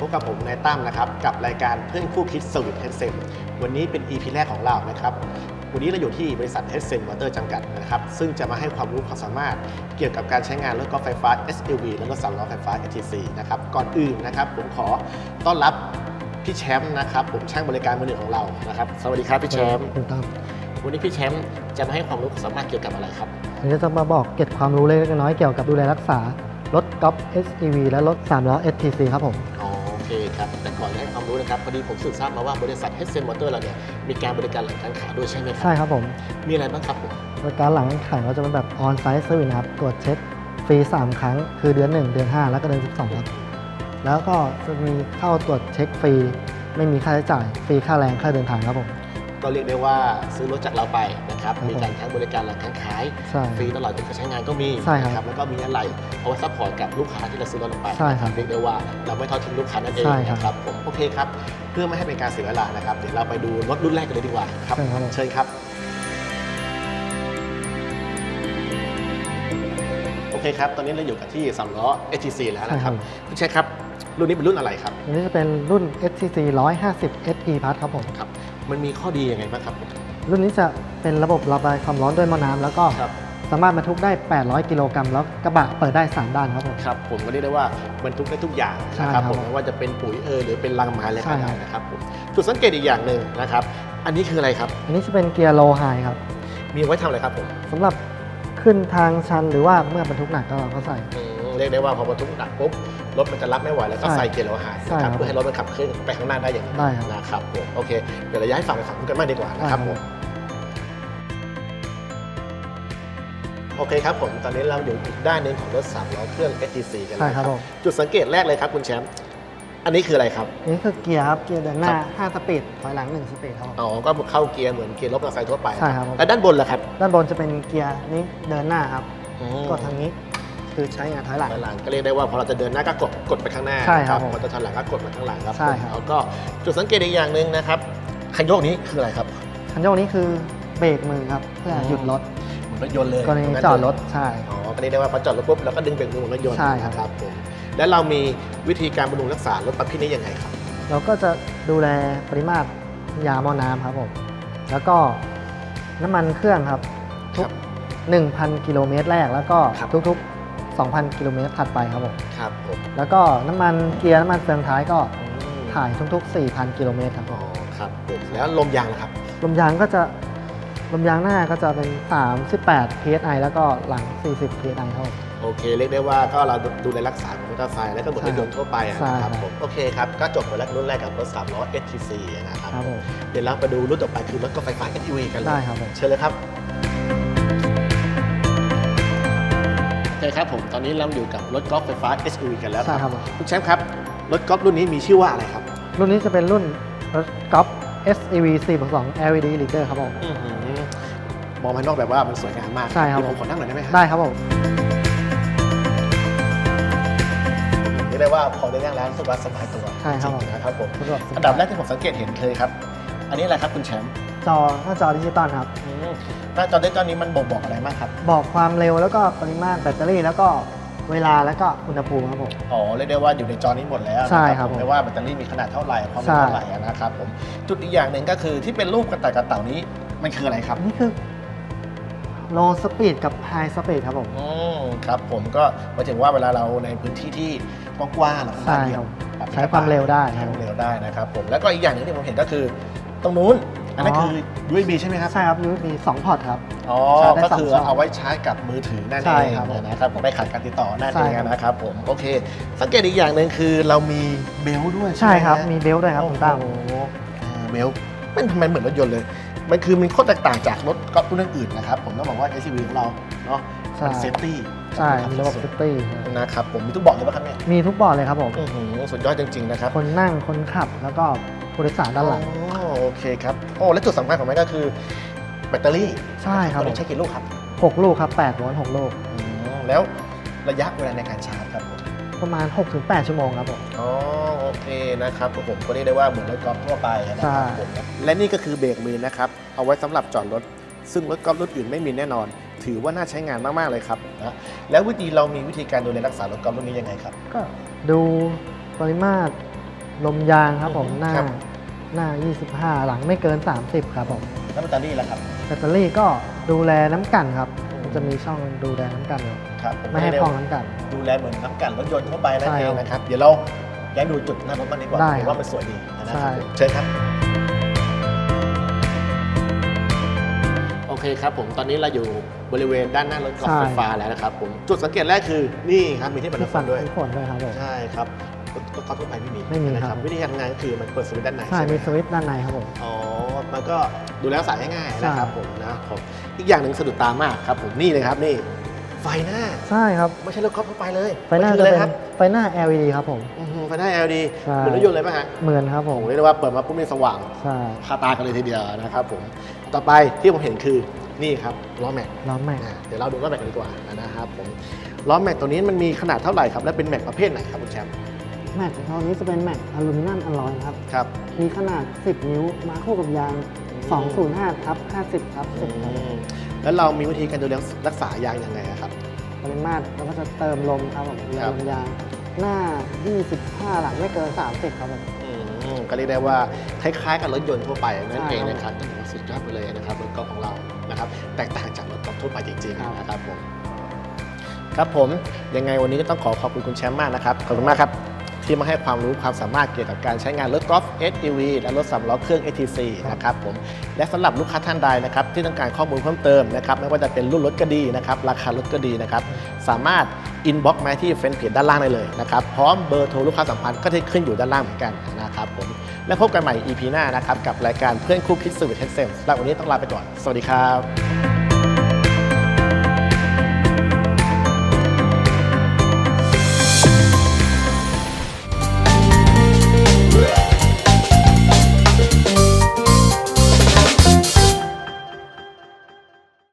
ตั้มนะครับกับรายการเพื่อนคู่คิดสวิตเฮดเซนวันนี้เป็น EP แรกของเรานะครับวันนี้เราอยู่ที่บริษัทเฮดเซนมอเตอร์จำกัดนะครับซึ่งจะมาให้ความรู้ความสามารถเกี่ยวกับการใช้งานรถกอล์ฟไฟฟ้า SUV และรถสามล้อไฟฟ้า ATC นะครับก่อนอื่นนะครับผมขอต้อนรับพี่แชมป์นะครับผมช่างบริการมือหนึ่งของเรานะครับสวัสดีครับพี่แชมป์คุณตั้มวันนี้พี่แชมป์จะมาให้ความรู้ความสามารถเกี่ยวกับอะไรครับวันนี้จะมาบอกเก็บความรู้เล็กๆน้อยๆเกี่ยวกับดูแลรักษารถกอล์ฟ SEV และรถ3ล้อ STC ครับผมอ๋อ โอเคครับแต่ก่อนจะให้ความรู้นะครับพอดีผมสืบทราบมาว่าบริษัทเฮดเซนมอเตอร์เราเนี่ยมีการบริการหลังการขายด้วยใช่ไหมครับใช่ครับผมมีอะไรบ้างครับผมบริการหลังขายเราจะเป็นแบบ on site service นะครับตรวจเช็คฟรี 3 ครั้ง คือเดือน 1 เดือน 5 แล้วก็เดือน 12ครับแล้วก็จะมีเข้าตรวจเช็คฟรี ไม่มีค่าใช้จ่าย ฟรีค่าแรงค่าเดินทางครับผม ก็เรียกได้ว่าซื้อรถจากเราไปนะครับครับผมมีการทั้งบริการหลังการขายใช่ฟรีตลอดจนการใช้งานก็มีใช่ครับนะแล้วก็มีอะไรเอาไว้ซัพพอร์ตกับลูกค้าที่เราซื้อรถเราไปใช่ครับเรียกได้ว่าเราไม่ทอดทิ้งลูกค้านั่นเองใช่ครับนะครับผมโอเคครับเพื่อไม่ให้เป็นการเสียเวลานะครับเดี๋ยวเราไปดูรถรุ่นแรกกันเลยดีกว่าครับใช่ครับผม เชิญครับ โอเคครับ ตอนนี้เราอยู่กับที่สามล้อ ATC แล้วนะครับใช่ครับคุณเชษครับ รุ่นนี้เป็นรุ่นอะไรครับ อันนี้จะเป็นรุ่น STC 150 SE Plus ครับผม ครับ มันมีข้อดียังไงบ้างครับผมรุ่นนี้จะเป็นระบบระบายความร้อนด้วยหม้อน้ำแล้วก็ครับ สามารถบรรทุกได้ 800 กิโลกรัมแล้วกระบะเปิดได้ 3 ด้านครับผม ครับผมก็เรียกได้ว่าบรรทุกได้ทุกอย่างใช่นะครับครับผมไม่ว่าจะเป็นปุ๋ยเออหรือเป็นลังไม้อะไรใช่ก็ครับได้นะครับผมจุดสังเกตอีกอย่างหนึ่งนะครับ อันนี้คืออะไรครับ อันนี้จะเป็นเกียร์โลไฮครับมีไว้ทำอะไรครับผมสำหรับขึ้นทางชันหรือว่าเมื่อบรรทุกหนักก็เราก็ใส่ อืม เรียกได้ว่าพอบรรทุกหนักปุ๊บรถมันจะรับไม่ไหวแล้วก็ใช่ใส่เกียร์โลหะใช่นะครับครับเพื่อให้รถมันขับเคลื่อนไปข้างหน้าได้อย่างนี้ได้ครับ นะครับผมโอเคเดี๋ยวเราย้ายฝั่งไปฝั่งนู้นกันมากดีกว่านะครับได้ครับผม โอเคครับผมตอนนี้เราอยู่อีกด้านหนึ่งของรถสามล้อเครื่อง STC กันใช่แล้วครับผม จุดสังเกตแรกเลยครับคุณแชมป์อันนี้คืออะไรครับอันนี้คือเกียร์ครับเกียร์เดินหน้า ครับ 5 สปีดถอยหลัง 1 สปีดครับผม อ๋อก็เข้าเกียร์เหมือนเกียร์รถมอเตอร์ไซค์ทั่วไปใช่ครับผม แล้วด้านบนล่ะครับด้านบนจะเป็นเกียร์นี้เดินหน้าครับ กดทางนี้ คือใช้งานถอยหลังด้านหลังก็เรียกได้ว่าพอเราจะเดินหน้าก็กดกดไปข้างหน้าใช่ครับผมพอจะถอยหลังก็กดมาข้างหลังครับใช่ครับ แล้วก็จุดสังเกตอีกอย่างหนึ่งนะครับคันโยกนี้คืออะไรครับ คันโยกนี้คือเบรกมือครับเพื่อหยุดรถเหมือนรถยนต์เลยกรณีจอดรถใช่ อ๋อก็เรียกได้ว่าพอจอดรถปุ๊บเราก็ดึงเบรกมือเหมือนรถยนต์ใช่ครับนะครับผมแล้วเรามีวิธีการบำรุงรักษารถประเภทนี้ยังไงครับ เราก็จะดูแลปริมาตรยาหม้อน้ำครับผม แล้วก็น้ำมันเครื่องครับ ทุครักบ1,000 กิโลเมตรแรกแล้วก็ครับ ทุกๆ 2,000 กิโลเมตรถัดไปครับผม ครับผมแล้วก็น้ำมันเกียร์น้ำมันเฟืองท้ายก็อืมถ่ายทุกๆ 4,000 กิโลเมตรครับผอ๋อมครับผมแล้วลมยางล่ะครับ ลมยางก็จะลมยางหน้าก็จะเป็น 38 psi แล้วก็หลัง 40 psi ครับผม โอเค เรียกได้ว่าก็เราดูแลรักษาของมอเตอร์ไซค์แล้วก็เหมือนรถยนต์ทั่วไปอะใช่นะครับครับผมโอเคครับ ก็จบไปแล้วรุ่นแรกกับรถ3ล้อ STC นะครับครับผม เดี๋ยวเราไปดูรุ่นต่อไปคือรถกอล์ฟไฟฟ้า SUV กันเลยได้ครับผม เชิญเลยครับ โอเคครับผมตอนนี้เราอยู่กับรถกอล์ฟไฟฟ้า SUV กันแล้วใช่ครับผมคุณแชมป์ครับรถกอล์ฟรุ่นนี้มีชื่อว่าอะไรครับรุ่นนี้จะเป็นรุ่นรถกอล์ฟ SEV 4.2 LED Leader ครับผมอื้อหือมองภายนอกแบบว่ามันสวยงามมากใช่ครับ เดี๋ยวผมขอนั่งหน่อยได้ไหมครับได้ครับผม เรียกได้ว่าพอได้นั่งแล้วรู้สึกว่าสบายตัวใช่ครับผมจงๆนะครับผม สะดวกสบาย อันดับแรกที่ผมสังเกตเห็นเลยครับ อันนี้อะไรครับคุณแชมป์ จอหน้าจอดิจิตอลครับ อืมหน้าจอดิจิตอลนี้มันบ่งบอกอะไรบ้างครับ บอกความเร็วแล้วก็ปริมาตรแบตเตอรี่แล้วก็เวลาแล้วก็อุณหภูมิครับผม อ๋อเรียกได้ว่าอยู่ในจอนี้หมดแล้วนะใช่ครับผมผมไม่ว่าแบตเตอรี่มีขนาดเท่าไหร่ความใช่เร็วเท่าไหร่อะนะครับผมจุดอีกอย่างหนึ่งก็คือที่เป็นรูปกระต่ายกระเต่านี้มันคืออะไรครับอันนี้คือ low speed กับ high speed ครับผม อืมครับผมก็หมายถึงว่าเวลาเราในพื้นที่ที่กว้างๆเราใช่ครับ ใช้ความเร็วได้ใช้คครัวาบมเร็วได้นะครับผมแล้วก็อีกอย่างหนึงที่ผมเห็นก็คือ ตรงนู้น อันนั้นอ๋อคือ USB ใช่ไหมครับ ใช่ครับ USB 2พอร์ตครับ อ๋อ ชาร์จได้ก็สองคือช่องเอาไว้ใช้กับมือถือนั่นใช่เองครับผมนะครับผมไม่ขาดการติดต่อนั่นใช่เองครับ นะครับผม โอเค สังเกตอีกอย่างหนึ่งคือเรามีเบลต์ด้วยใช่ครับไหมีเบลต์ด้วยครับคุณตั้ม โอ้โหอ่าเบลต์มันทำไมเหมือนรถยนต์เลย มันคือมันโคตรแตกต่างจากรถกอล์ฟรุ่นอื่นๆนะครับ ผมต้องบอกว่า SUV ของเราเนาะใช่มันเซฟตี้ใช่มีระบบ safety นะครับผมมีทุกเบาะเลยป่ะครับเนี่ยมีทุกเบาะเลยครับผม อื้อหือสุดยอดจริงๆนะครับ คนนั่งคนขับแล้วก็ผู้โดยสารด้านหลัง อ๋อโอ เคครับ โอ้ และจุดสำคัญของมันก็คือแบตเตอรี่ใช่ครับตอนนี้ใช้กี่ลูกครับ 6 ลูกครับ8โวลต์6ลูก อืมแล้วระยะเวลาในการชาร์จครับผมประมาณ 6-8 ชั่วโมงครับผม อ๋อโอเคนะครับผมก็เรียกได้ว่าเหมือนรถกอล์ฟทั่วไปนะคใช่รับผมและนี่ก็คือเบรกมือนะครับ เอาไว้สำหรับจอดรถ ซึ่งรถกอล์ฟรุ่นอื่นไม่มีแน่นอน ถือว่าน่าใช้งานมากๆเลยครับนะแล้ววิธีเรามีวิธีการดูแลรักษารถกอล์ฟรุ่นนี้ยังไงครับ ก็ดูปริมาตรลมยางครับผมหน้าครับ หน้า 25 หลังไม่เกิน 30 ครับผมแล้วแบตเตอรี่ล่ะครับ แบตเตอรี่ก็ดูแลน้ำกันครับอืมมันจะมีช่องดูแลน้ำกันอยู่ครับผมไม่ให้เรียกพอว่างน้ำกัน ดูแลเหมือนน้ำกันรถยนต์ทั่วไปนั่นใช่เอครังบนะครับ เดี๋ยวเราย้ายดูจุดหน้ารถมันดีกว่าได้ผมครับว่ามันสวยดีนะคใช่ รับผมเชิญครับ โอเคครับผมตอนนี้เราอยู่บริเวณด้านหน้ารถกอล์ฟไฟฟ้าแล้วนะครับผมจุดสังเกตแรกคือนี่ครับมีที่ปัดที่น้ำฝฝันนด้วยที่ฝนด้วยครับผม ใช่ครับ รถกอล์ฟทั่วไปไม่มีไม่มีนะครับวิธีการทำงานก็คือมันเปิดสวิตช์ด้านในใช่ ไหมมีสวิตช์ด้านในครับผม อ๋อ มันก็ดูแลรักษาง่ายๆนะครับผมนะครับอีกอย่างหนึ่งสะดุดตามากครับผมนี่เลยครับนี่ ไฟหน้าใช่ครับ ไม่ใช่รถกอล์ฟทั่วไปเลยไฟหน้ามัจะคือเป็ไรครับไฟหน้า LED ครับผม อื้อหือไฟหน้า LED ใช่ เหมือนรถยนต์เลยป่ะฮะเหมือนครับผมเรียกได้ว่าเปิดมาปุ๊บนี่สว่าง ใช่คาตากันเลยทีเดียวนะครับผม ต่อไปที่ผมเห็นคือนี่ครับล้อแม็กล้อแม็กอ่าเดี๋ยวเราดูล้อแม็กกันดีกว่านะครับผมล้อแม็กตัวนี้มันมีขนาดเท่าไหร่ครับ และเป็นแม็กประเภทไหนครับคุณแชมป์ แม็กตัวนี้จะเป็นแม็กอลูมิเนียมอลลอยครับ ครับ มีขนาด 10 นิ้ว มาคู่กับยาง 205ทับ50ทับ10ครับอืมแล้วเรามีวิธีการดูแลรักษายางยังไงอะครับ ปริมาตรแล้วก็จะเติมลมครับผมครัยาบงลมยาง หน้า 25 หลังไม่เกิน 30 ครับผมอืมก็เรียกได้ว่าคล้ายๆกับรถยนต์ทั่วไปนั่นใช่เองครับนะครับต้องบอกว่าสุดยอดไปเลยนะครับรถกอล์ฟของเรานะครับ แตกต่างจากรถกอล์ฟทั่วไปจริงครับๆนะครับผมครับผมยังไงวันนี้ก็ต้องขอขอบคุณคุณแชมป์มากนะครับขอบคุณมากครับ ที่มาให้ความรู้ความสามารถเกี่ยวกับการใช้งานรถกอล์ฟ SUV และรถสามล้อเครื่อง ATC นะครับผมและสำหรับลูกค้าท่านใดนะครับที่ต้องการข้อมูลเพิ่มเติมนะครับไม่ว่าจะเป็นรุ่นรถก็ดีนะครับราคารถก็ดีนะครับสามารถอินบ็อกซ์มาที่แฟนเพจด้านล่างได้เลยนะครับพร้อมเบอร์โทรลูกค้าสัมพันธ์ก็ที่ขึ้นอยู่ด้านล่างเหมือนกันนะครับผมและพบกันใหม่ EP หน้านะครับกับรายการเพื่อนคู่คิดสื่อเทสเซมและวันนี้ต้องลาไปก่อน สวัสดีครับ